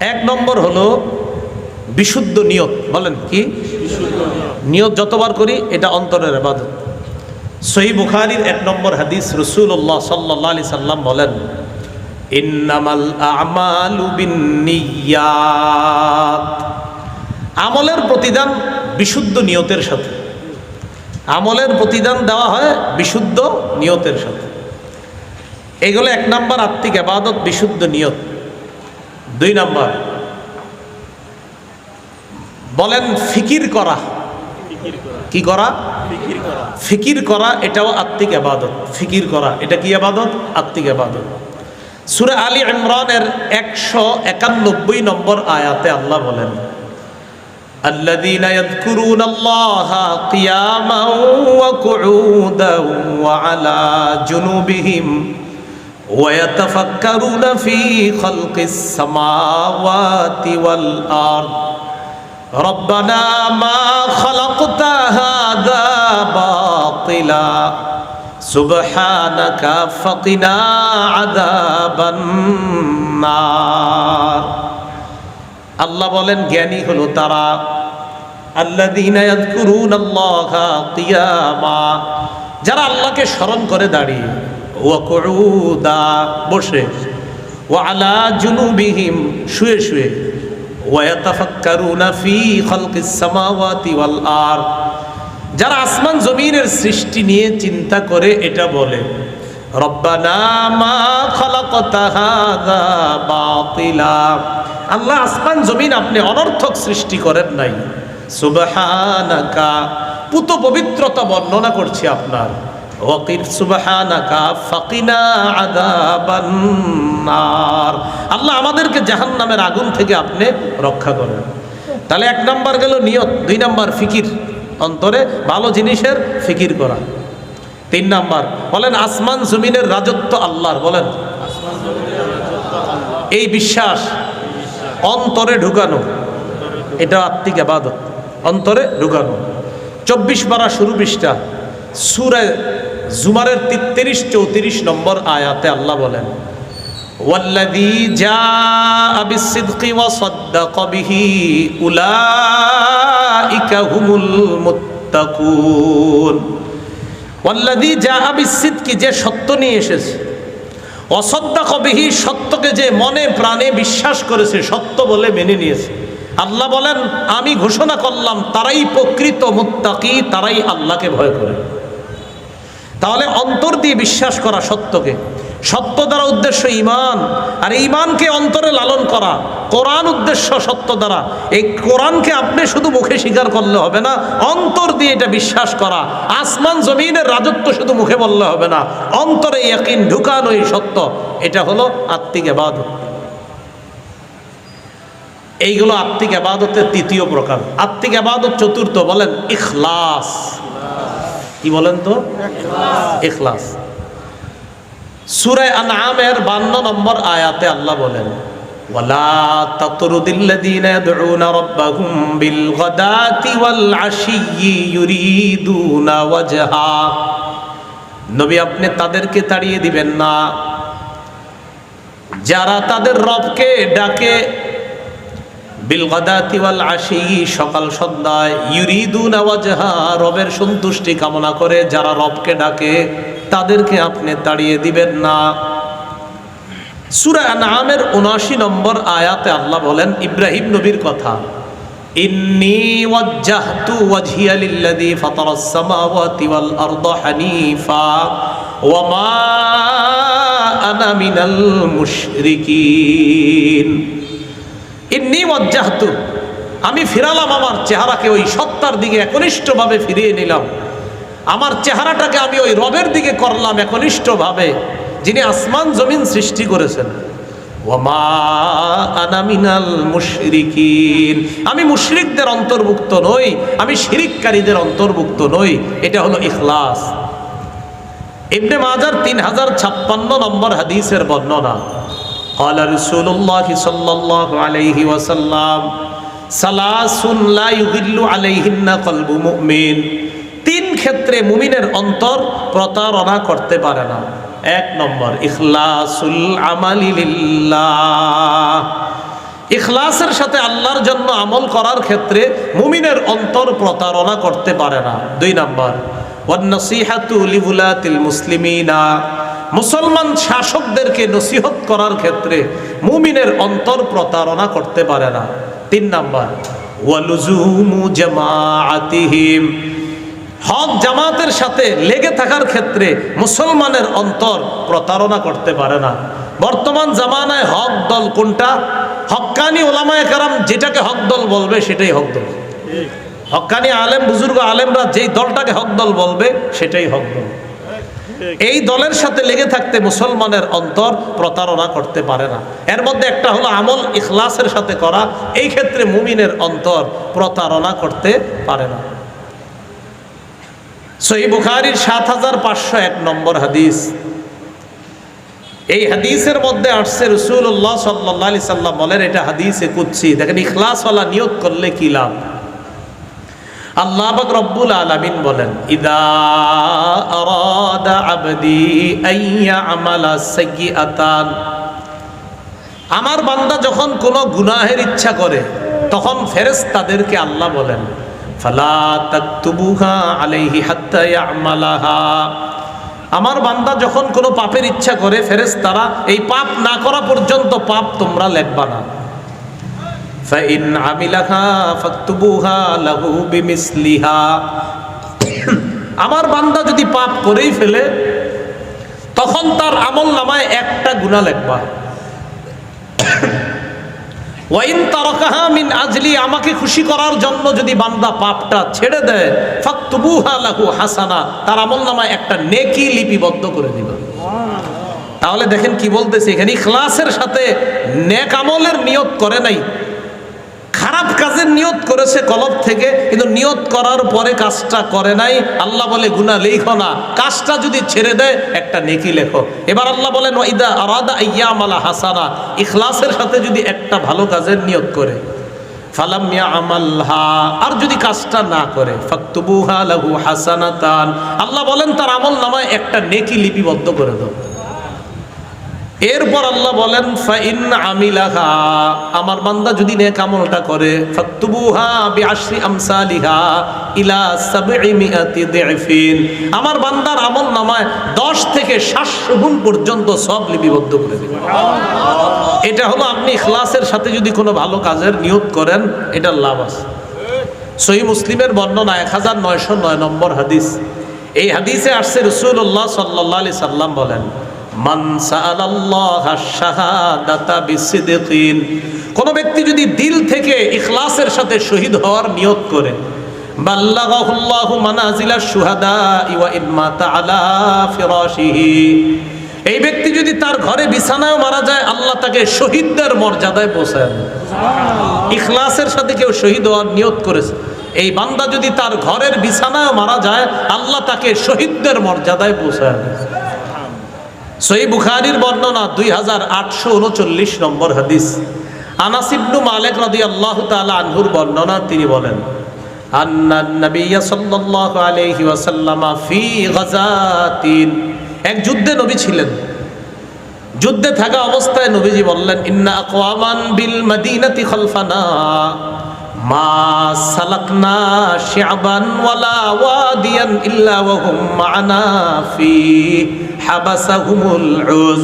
এক নম্বর হলো বিশুদ্ধ নিয়ত, বলেন কি? নিয়ত যতবার করি, এটা অন্তরের আবাদত। সহি বুখারির এক নম্বর হাদিস রসুল্লাহ সাল্লাহ আলি সাল্লাম বলেন আমলের প্রতিদান বিশুদ্ধ নিয়তের সাথে। আমলের প্রতিদান দেওয়া হয় বিশুদ্ধ নিয়তের সাথে। এগুলো এক নাম্বার আত্মিক আবাদত, বিশুদ্ধ নিয়ত। দুই নাম্বার বলেন ফিকির করা কি করা ফিকির করা এটাও আত্মিক আবাদত ফিকির করা এটা কি আবাদত আত্মিক আবাদত সুরে আলী ইমরানের একশো একানব্বই নম্বর আয়াতে আল্লাহ বলেন الذين يذكرون الله قياما وقعودا وعلى جنوبهم ويتفكرون في خلق السماوات والأرض ربنا ما خلقت هذا باطلا سبحانك فقنا عذاب النار আল্লাহ বলেন জ্ঞানী হলো তারা আল্লাযীনা ইয়াযকুরুনা আল্লাহা কিয়ামা যারা আল্লাহকে স্মরণ করে দাঁড়িয়ে ওয়া কুউদা, বসে। ওয়া আলা জুনুবিহিম, শুয়ে শুয়ে। ওয়া ইয়াতাফাক্কারুনা ফি খালকিস সামাওয়াতি ওয়াল আরদ। যারা আসমান জমিনের সৃষ্টি নিয়ে চিন্তা করে এটা বলে। আল্লাহ আসমান জমিন আপনি অনর্থক সৃষ্টি করেন নাই। সুবহানাকা পুত পবিত্রতা বর্ণনা করছি আপনার। ওয়াকির সুবহানাকা ফাকিনা আযাবান নার। আল্লাহ আমাদেরকে জাহান্নামের আগুন থেকে আপনি রক্ষা করেন তাহলে এক নাম্বার গেল নিয়ত, দুই নাম্বার ফিকির, অন্তরে ভালো জিনিসের ফিকির করা। তিন নাম্বার, বলেন আসমান জমিনের রাজত্ব আল্লাহর, বলেন। এই বিশ্বাস অন্তরে ঢুকানো, এটা আত্মিক আবাদত, অন্তরে ঢুকানো। চব্বিশ বারা শুরু পৃষ্ঠা, সুরে জুমারের তিরিশ চৌত্রিশ নম্বর আয়াতে আল্লাহ বলেন والذي جاء بالصدق وصدق به أولئك هم المتقون والذي جاء بالصدق যে সত্য নিয়ে এসেছে অসদ্দাক বিহি সত্যকে যে মনে প্রাণে বিশ্বাস করেছে সত্য বলে মেনে নিয়েছে আল্লাহ বলেন আমি ঘোষণা করলাম তারাই প্রকৃত মুত্তাকি তারাই আল্লাহকে ভয় করে তাহলে অন্তর দিয়ে বিশ্বাস করা সত্যকে। সত্য দ্বারা উদ্দেশ্য ইমান আর ইমানকে অন্তরে লালন করা। কোরআন উদ্দেশ্য সত্য দ্বারা। এই কোরআনকে আপনি শুধু মুখে স্বীকার করলে হবে না, অন্তর দিয়ে এটা বিশ্বাস করা। আসমান, জমিনের রাজত্ব শুধু মুখে বললে হবে না। অন্তরে ইয়াকিন ঢুকানো এই সত্য। এটা হলো আত্মিক আবাদত এইগুলো আত্মিক আবাদতের তৃতীয় প্রকার। আত্মিক আবাদত চতুর্থ বলেন ইখলাস। কি বলেন তো? ইখলাস। সুরায় আনআমের 52 নম্বর আয়াতে আল্লাহ বলেন নবী, আপনি তাদেরকে তাড়িয়ে দিবেন না। যারা তাদের রবকে ডাকে সকাল সন্ধ্যায় রবের সন্তুষ্টি কামনা করে যারা রবকে ডাকে, তাদেরকে আপনি তাড়িয়ে দিবেন না। সূরা আনআমের 79 নম্বর আয়াতে আল্লাহ বলেন, ইব্রাহিম নবীর কথা, ইন্নী ওয়াজ্জাহতু হানিফা ইন্নি ওয়াজ্জাহতু আমি ফিরালাম আমার চেহারাকে ওই সত্তার দিকে একনিষ্ঠভাবে ফিরিয়ে নিলাম। আমার চেহারাটাকে আমি ওই রবের দিকে করলাম একনিষ্ঠভাবে, যিনি আসমান জমিন সৃষ্টি করেছেন। আমি মুশরিকদের অন্তর্ভুক্ত নই, আমি শিরিককারীদের অন্তর্ভুক্ত নই, এটা হলো ইখলাস। ইবনে মাজার তিন হাজার ছাপ্পান্ন নম্বর হাদিসের বর্ণনা। قال رسول الله صلى الله عليه وسلم ثلاث لا يغل عليهن قلب مؤمن তিন ক্ষেত্রে মুমিনের অন্তর প্রতারণা করতে পারে না এক নম্বর ইখলাসুল আমালি লিল্লাহ ইখলাসের সাথে আল্লাহর জন্য আমল করার ক্ষেত্রে মুমিনের অন্তর প্রতারণা করতে পারে না দুই নাম্বার ওয়ান্নসিহাতু লিবুলাতিল মুসলিমিনা মুসলমান শাসকদেরকে নসিহত করার ক্ষেত্রে মুমিনের অন্তর প্রতারণা করতে পারে না। তিন নাম্বার হক জামাতের সাথে লেগে থাকার ক্ষেত্রে মুসলমানের অন্তর প্রতারণা করতে পারে না। বর্তমান জামানায় হক দল কোনটা? হক্কানি ওলামায় কারাম যেটাকে হক দল বলবে সেটাই হক দল। হক্কানি আলেম, বুজুর্গ আলেমরা যেই দলটাকে হক দল বলবে সেটাই হক দল। এই দলের সাথে লেগে থাকতে মুসলমানের অন্তর প্রতারণা করতে পারে না। এর মধ্যে একটা হলো আমল ইখলাসের সাথে করা, এই ক্ষেত্রে মুমিনের অন্তর প্রতারণা করতে পারে না। সহি বুখারির সাত হাজার পাঁচশো এক নম্বর হাদিস। এই হাদিসের মধ্যে আসছে রসুল্লাহ সাল্লি সাল্লাম বলেন, এটা হাদিসে কুচ্ছি দেখেন, ইখলাসওয়ালা নিয়োগ করলে কি লাভ? আল্লাহ রব্বুল আলামিন বলেন, ইদা আরাদা আবদি আইয়া আমালা সাইয়্যাতান আমার বান্দা যখন কোনো গুনাহের ইচ্ছা করে, তখন ফেরেশতাদেরকে আল্লাহ বলেন, ফালা তাকতুবুহা আলাইহি হাত্তা ইয়ামালাহা আমার বান্দা যখন কোনো পাপের ইচ্ছা করে, ফেরেশতারা, এই পাপ না করা পর্যন্ত পাপ তোমরা লেখবা না। ফাইন আমিলাহা ফাকতুবুহা লাহু বিমিসলিহা। আমার বান্দা যদি পাপ করেই ফেলে, তখন তার আমল নামায় একটা গুণা লেখবা। ওয়াইন তারকাহা মিন আজলি, আমাকে খুশি করার জন্য যদি বান্দা পাপটা ছেড়ে দেয়, ফাকতুবুহা লাহু হাসানা, তার আমল নামায় একটা নেকি লিপিবদ্ধ করে দিবা। তাহলে দেখেন কি বলতেছে, এখানে ইখলাসের সাথে নেক আমলের নিয়ত করে নাই। খারাপ কাজের নিয়ত করেছে কলব থেকে, কিন্তু নিয়ত করার পরে কাজটা করে নাই। আল্লাহ বলে গুনা লেখো না। কাজটা যদি ছেড়ে দেয়, একটা নেকি লেখো। এবার আল্লাহ বলেন, ওয়াইদা আরাদা আইয়ামালা হাসানা। ইখলাসের সাথে যদি একটা ভালো কাজের নিয়ত করে আর যদি কাজটা না করে আল্লাহ বলেন, তার আমল নামায় একটা নেকি লিপিবদ্ধ করে দাও। এরপর আল্লাহ বলেন, ফাইন আমিলাহা আমার বান্দা যদি নেক আমলটা করে ফাকতুবুহা বিআশরি আমসালিহা ইলা সাবঈ মিআতি দিফিন আমার বান্দার আমল নামায় 10 থেকে 700 গুণ পর্যন্ত সব লিপিবদ্ধ করে দিবে। এটা হলো আপনি ইখলাসের সাথে যদি কোনো ভালো কাজের নিয়ত করেন, এটার লাভ আছে। সহি মুসলিমের বর্ণনা এক হাজার নয়শো নয় নম্বর হাদিস। এই হাদিসে আসছে রসুল্লাহ সাল্লাহ সাল্লাম বলেন কোন ব্যক্তি যদি দিল থেকে ইখলাসের সাথে শহীদ হওয়ার নিয়ত করে এই ব্যক্তি যদি তার ঘরে বিছানায় মারা যায় আল্লাহ তাকে শহীদদের মর্যাদায় পৌঁছায় ইখলাসের সাথে কেউ শহীদ হওয়ার নিয়ত করেছে। এই বান্দা যদি তার ঘরের বিছানায় মারা যায় আল্লাহ তাকে শহীদদের মর্যাদায় পৌঁছায় সই বুখারির বর্ণনা দুই হাজার আটশো উনচল্লিশ নম্বর হাদিস। আনাসিবনু মালেক রদি আল্লাহ তালা আনহুর বর্ণনা, তিনি বলেন এক যুদ্ধে নবী ছিলেন। যুদ্ধে থাকা অবস্থায় নবীজি বললেন, ইন্না আকওয়ামান বিল মদিনাতি খলফানা। মা সালাকনা শিআবান ওয়ালা ওয়াদিয়ান ইল্লা ওয়া হুম মা'না ফি। হাবাসাহুমুল উজ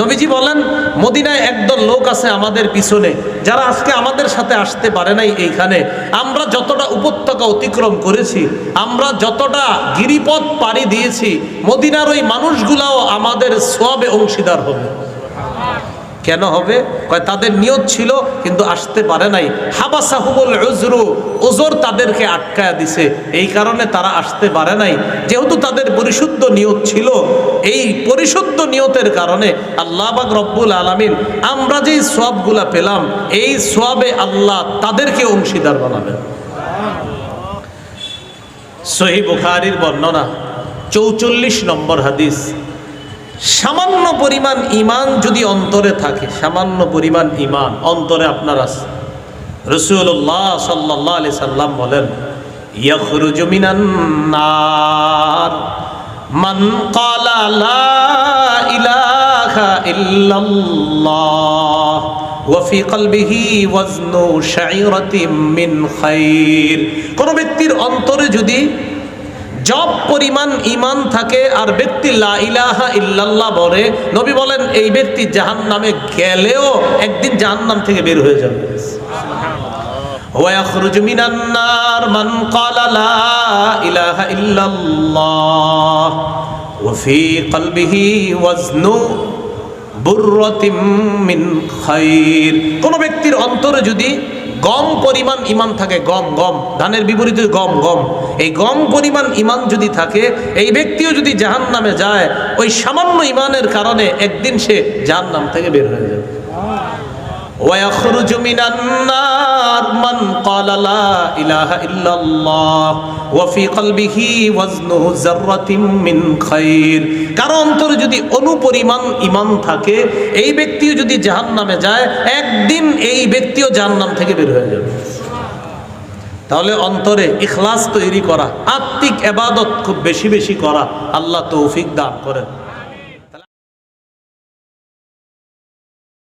নবীজি বলেন, মদিনায় একদল লোক আছে আমাদের পিছনে, যারা আজকে আমাদের সাথে আসতে পারে নাই এইখানে। আমরা যতটা উপত্যকা অতিক্রম করেছি, আমরা যতটা গিরিপথ পাড়ি দিয়েছি, মদিনার ওই মানুষগুলাও আমাদের সবে অংশীদার হবে। কেন হবে? কয়, তাদের নিয়ত ছিল, কিন্তু আসতে পারে নাই। হাবাসাহুমুল উজরু ওজোর তাদেরকে আটকায়া দিছে। এই কারণে তারা আসতে পারে নাই। যেহেতু তাদের পরিশুদ্ধ নিয়ত ছিল, এই পরিশুদ্ধ নিয়তের কারণে আল্লাহ বাক রব্বুল আলামিন, আমরা যেই সবগুলা পেলাম, এই সবে আল্লাহ তাদেরকে অংশীদার বানাবেন। সহি বুখারির বর্ণনা, চৌচল্লিশ নম্বর হাদিস। সামান্য পরিমাণ ইমান যদি অন্তরে থাকে, সামান্য পরিমাণ ইমান অন্তরে আপনার আছে। রসুল্লাহ সাল্লাহ আলি সাল্লাম বলেন, ইয়াখরুজু মিনান নার, মান ক্বালা লা কলবিহি কোন ব্যক্তির অন্তরে যদি জব পরিমাণ ইমান থাকে আর ব্যক্তি লা ইলাহা ইল্লাল্লাহ বলে নবী বলেন এই ব্যক্তি জাহান্নামে গেলেও একদিন জাহান্নাম থেকে বের হয়ে যাবে ويخرج من النار من قال لا إله إلا الله وفي قلبه وزن বুর্রতিম মিন খাইর কোন ব্যক্তির অন্তরে যদি গম পরিমাণ ইমান থাকে, গম গম, ধানের বিপরীতে গম গম। এই গম পরিমাণ ইমান যদি থাকে, এই ব্যক্তিও যদি জাহান নামে যায়, ওই সামান্য ইমানের কারণে একদিন সে জাহান নাম থেকে বের হয়ে যাবে। ويخرج من النار من قال لا إله إلا الله وفي قلبه وزن ذرة من خير কারণ অন্তরে যদি অনুপরিমাণ ইমান থাকে এই ব্যক্তিও যদি জাহান্নামে যায় একদিন এই ব্যক্তিও জাহান্নাম থেকে বের হয়ে যাবে তাহলে অন্তরে ইখলাস তৈরি করা আত্মিক এবাদত খুব বেশি বেশি করা আল্লাহ তৌফিক দান করেন